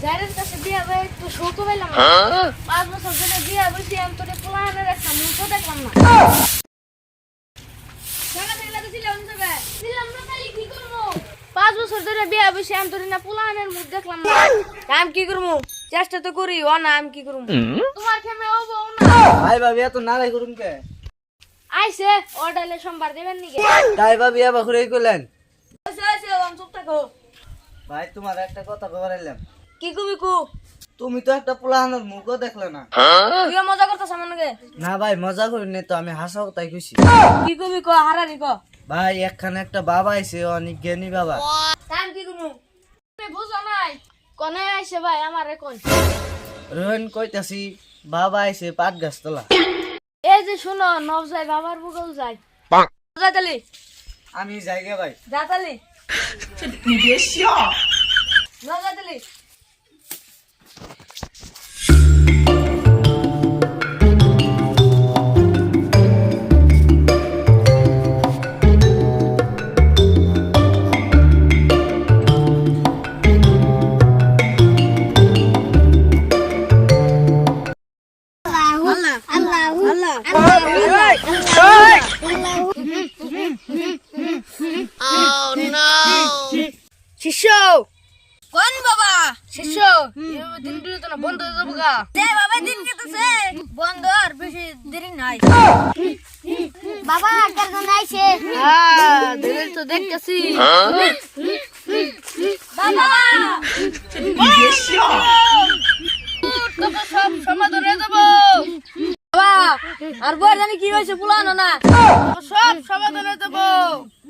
কাছে বিয়া ভাই একটু শৌক পাইলাম পাঁচ বছর ধরে বিয়া বসে আমি তোরে পোলাহানের একটা মুখও দেখলাম না? পাঁচ বছর ধরে বিয়া বসে আমি তোর না পোলাহানের মুখ দেখলাম না। আমি কি করব? চেষ্টা তো করি ও না আমি কি করব? তোমার খেমে ও বউ না। ভাই ভাবি এত নারাই করুন কে? আইসে অর্ডারলে সোমবার দেবেন নাকি তাই ভাবি এবার ঘুরে কইলেন চুপ থাকো। ভাই তোমার একটা কথা বলাইলাম কি কবি কু? তুমি তো একটা পোলাহানোর মুখও দেখলে না। তুই মজা করতেছ আমার না ভাই মজা করি নি তো আমি হাসাও তাই খুশি। কি কবি ক? হারারি ক? ভাই একখানে একটা বাবা আইছে অনেক জ্ঞানী বাবা। কি তুমি বুঝো নাই। কনে আইসে ভাই আমারে কোন রোহন কইতাছি বাবা আইছে পাট গাছ তোলা এই যে শুনো নব যাই বাবার বুকেও যাই যাই তালি। আমি যাইগে ভাই। যা তালি। নব যাই তালি। শিষ্য কোন বাবা শিষ্য দিন দিলে তো না বন্ধ হয়ে যাব গা বাবা দিন কেটেছে বন্ধ আর বেশি দেরি নাই বাবা কার জন্য আইছে হ্যাঁ দেরি তো দেখতেছি বাবা তোকে সব সমাধান হয়ে যাব বাবা আর বই জানি কি হয়েছে পুলানো না? সব সমাধান হয়ে যাব।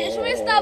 এই সমস্যা